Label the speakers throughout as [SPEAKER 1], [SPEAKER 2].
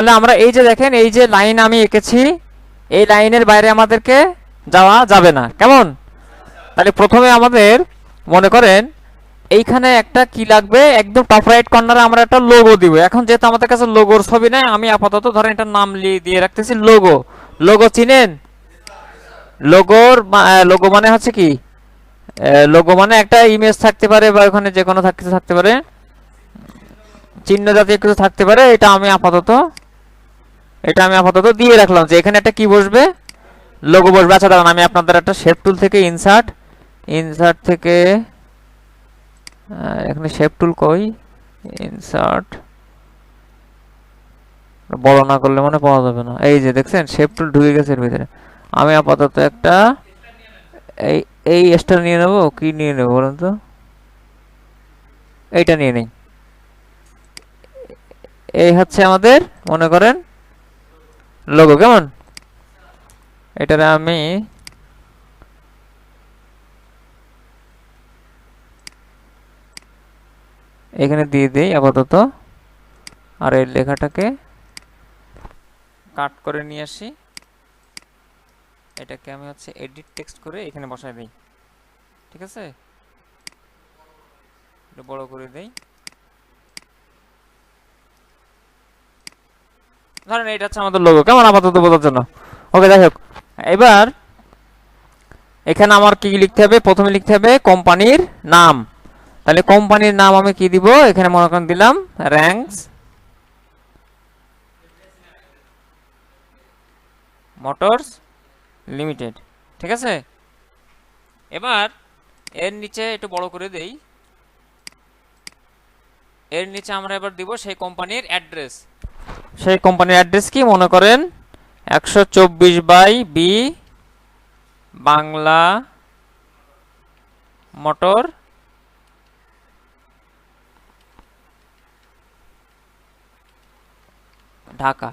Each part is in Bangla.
[SPEAKER 1] তাহলে আমরা এই যে দেখেন, এই যে লাইন আমি এঁকেছি, এই লাইনের বাইরে আমাদেরকে যাওয়া যাবে না। কেমন? তাহলে প্রথমে আমাদের মনে করেন, এইখানে একটা কি লাগবে? একদম টপ রাইট কর্নারে আমরা একটা লোগো দিব। এখন যেহেতু আমাদের কাছে লোগোর ছবি নাই, আমি আপাতত ধরেন এটা নাম দিয়ে রাখতেছি লোগো লোগো চিনেন? লোগোর লোগো মানে হচ্ছে কি? লোগো মানে একটা ইমেজ থাকতে পারে বা ওখানে যে কোনো থাকতে থাকতে পারে। চিহ্ন জাতীয় কিছু থাকতে পারে, এটা আমি আপাতত এটা আমি আপাতত দিয়ে রাখলাম যে এখানে একটা কি বসবে? লোগো বসবে। আচ্ছা দাঁড়ান, আমি আপনাদের একটা শেপ টুল থেকে ইনসার্ট ইনসার্ট থেকে এখানে শেপ টুল কই? ইনসার্ট বড় না করলে মনে পাওয়া যাবে না। এই যে দেখছেন শেপ টুল ঢুকে গেছে এর ভিতরে। আমি আপাতত একটা এই এই স্টার নিয়ে নেব, কি নিয়ে নেব বলুন তো? এইটা নিয়ে নেই। এই হচ্ছে আমাদের, মনে করেন লোগো কেমন? এটারে আমি এখানে দিয়ে দিই আপাতত। আর এই লেখাটাকে কাট করে নিয়ে আসি। এটাকে আমি হচ্ছে এডিট টেক্সট করে এখানে বসাই দিই। ঠিক আছে? বড় করে দেই। ধরেন এটা হচ্ছে আমাদের লোগো কেমন আপাতত বোঝার জন্য? ওকে যাই হোক। এবার এখানে আমার কি লিখতে হবে? প্রথমে লিখতে হবে কোম্পানির নাম। তাহলে কোম্পানির নাম আমি কি দিব? এখানে মনে করেন দিলাম র্যাঙ্কস মোটরস লিমিটেড ঠিক আছে? এবার এর নিচে একটু বড় করে দেই। এর নিচে আমরা এবার দিব সেই কোম্পানির অ্যাড্রেস সেই কোম্পানির অ্যাড্রেস কি? মনে করেন একশো চব্বিশ by B Bangla motor. Dhaka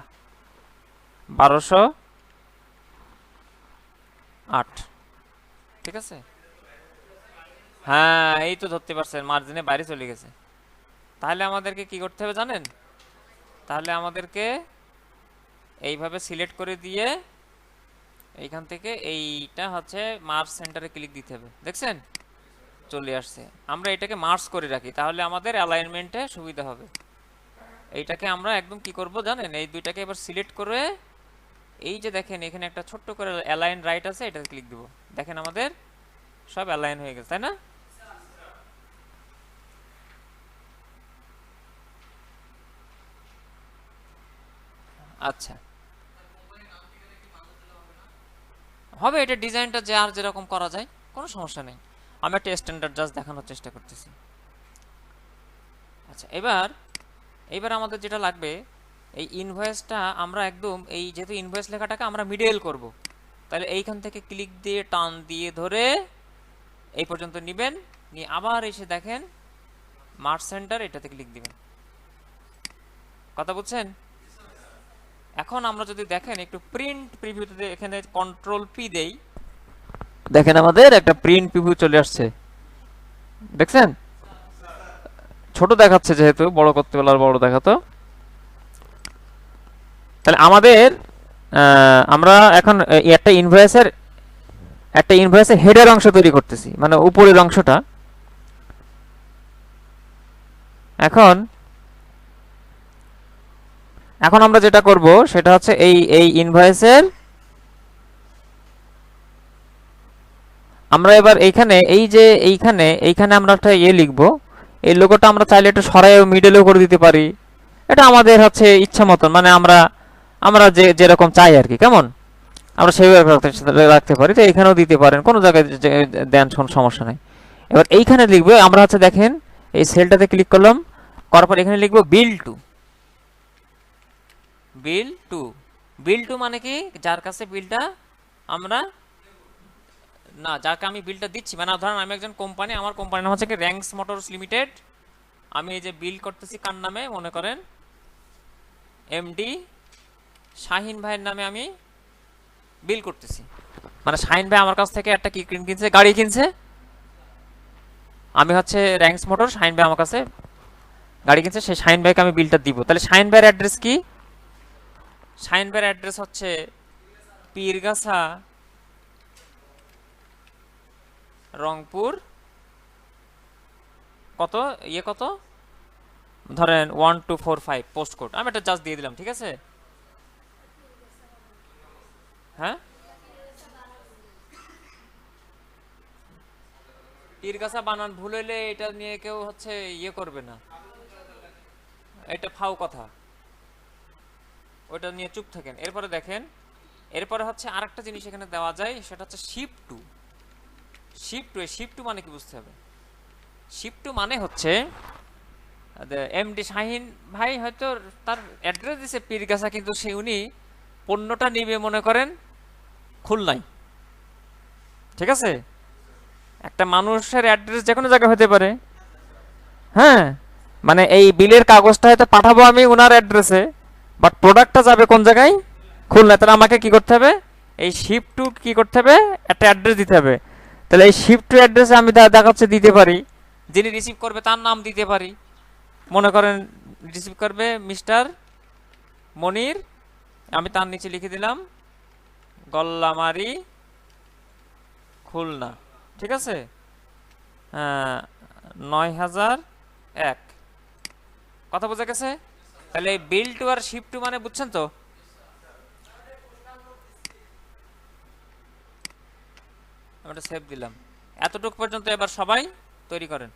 [SPEAKER 1] বারোশো আট। ঠিক আছে? হ্যাঁ এই তো ধরতে পারছেন মার্জিনে বাইরে চলে গেছে। তাহলে আমাদেরকে কি করতে হবে জানেন? তাহলে আমাদেরকে এইভাবে সিলেক্ট করে দিয়ে এইখান থেকে এইটা হচ্ছে মার্চ সেন্টারে ক্লিক দিতে হবে। দেখছেন? চলে আসছে। আমরা এটাকে মার্চ করে রাখি, তাহলে আমাদের অ্যালাইনমেন্টে সুবিধা হবে। এইটাকে আমরা একদম কি করব জানেন? এই দুইটাকে এবার সিলেক্ট করে এই যে দেখেন, এখানে একটা ছোট্ট করে অ্যালাইন রাইট আছে, এটাতে ক্লিক দিব। দেখেন আমাদের সব অ্যালাইন হয়ে গেছে, তাই না? আচ্ছা। হবে, এটা ডিজাইনটা যে আর যেরকম করা যায়, কোনো সমস্যা নেই। আমি একটা স্ট্যান্ডার্ড জাস্ট দেখানোর চেষ্টা করতেছি। আচ্ছা এবার এবার আমাদের যেটা লাগবে, এই ইনভয়েসটা আমরা একদম, এই যেহেতু ইনভয়েস লেখাটাকে আমরা মিডল করব, তাহলে এইখান থেকে ক্লিক দিয়ে, টান দিয়ে ধরে এই পর্যন্ত নেবেন, নিয়ে আবার এসে দেখেন মার্চ সেন্টার এটাতে ক্লিক দিবেন। কথা বুঝছেন? এখন আমরা যদি দেখেন, একটু প্রিন্ট প্রিভিউতে এখানে কন্ট্রোল পি দেই। দেখেন আমাদের একটা প্রিন্ট প্রিভিউ চলে আসছে। দেখছেন? ছোট দেখাচ্ছে যেহেতু, বড় করতে পারলে আর বড় দেখাতো। তাহলে আমাদের আমরা এখন একটা ইনভয়েসের একটা ইনভয়েসের হেডের অংশ তৈরি করতেছি। মানে উপরের অংশটা। এখন এখন আমরা যেটা করব, সেটা হচ্ছে এই এই ইনভয়েসের আমরা এবার এইখানে, এই যে এইখানে এইখানে আমরা একটা ইয়ে লিখব। এই লোগোটা আমরা চাইলে একটু সরাই মিডলেও করে দিতে পারি। এটা আমাদের হচ্ছে ইচ্ছা মতন মানে আমরা আমরা যে, যেরকম চাই আর কি, কেমন? আমরা সেইভাবে রাখতে পারি। তো এখানেও দিতে পারেন, কোনো জায়গায় দেন কোনো সমস্যা নেই। এবার এইখানে লিখব, আমরা হচ্ছে দেখেন, এই সেলটাতে ক্লিক করলাম, করার পর এখানে লিখব bill to bill to. Bill to মানে কি? যার কাছে বিলটা আমরা না, যাকে আমি বিলটা দিচ্ছি মানে ধরেন আমি একজন কোম্পানি আমার কোম্পানির নাম হচ্ছে কি র্যাঙ্কস মোটরস লিমিটেড আমি এই যে বিল করতেছি কার নামে? মনে করেন এমডি শাহিন ভাইয়ের নামে আমি বিল করতেছি। মানে শাহিন ভাই আমার কাছ থেকে একটা কি কিন- কিনছে? গাড়ি কিনছে। আমি হচ্ছে র্যাঙ্কস মোটর শাহিন ভাই আমার কাছে গাড়ি কিনছে, সেই শাহিন ভাইকে আমি বিলটা দিব। তাহলে শাহিন ভাইয়ের অ্যাড্রেস কি? শাহিন ভাইয়ের অ্যাড্রেস হচ্ছে পীরগাছা, রংপুর, কত? ইয়ে কত? ধরেন one two four five post code আমি এটা জাস্ট দিয়ে দিলাম, ঠিক আছে? হ্যাঁ? পীরগাছা বানান ভুল হইলে এটা নিয়ে কেউ হচ্ছে ইয়ে করবে না। এটা ফাও কথা। ওটা নিয়ে চুপ থাকেন। এরপরে দেখেন, এরপরে হচ্ছে আরেকটা জিনিস এখানে দেওয়া যায়, সেটা হচ্ছে ship to ship to ship to মানে কি বুঝতে হবে? শিপ টু মানে হচ্ছে এমডি শাহিন ভাই হয়তো তার অ্যাড্রেস দিছে পীরগাছা কিন্তু সে উনি পণ্যটা নিবে মনে করেন খুলনায়। ঠিক আছে? একটা মানুষের অ্যাড্রেস যে কোনো জায়গায় হতে পারে। হ্যাঁ? মানে এই বিলের কাগজটা হয়তো পাঠাবো আমি ওনার অ্যাড্রেসে বাট প্রোডাক্টটা যাবে কোন জায়গায়? খুলনা। তাহলে আমাকে কি করতে হবে? এই শিপ টু কি করতে হবে? একটা অ্যাড্রেস দিতে হবে। তাহলে এই শিপ টু অ্যাড্রেসে আমি দেখাচ্ছে দিতে পারি। যিনি রিসিভ করবে তার নাম দিতে পারি। মনে করেন রিসিভ করবে মিস্টার মনির। আমি তার নিচে লিখে দিলাম গল্লামারি খুলনা। ঠিক আছে? আহ, নয় হাজার এক। কথা বোঝা গেছে? তাহলে বিল টু আর শিফট টু মানে বুঝছেন তো? আমরা সেভ দিলাম। এতটুকু পর্যন্ত এবার সবাই তৈরি করেন।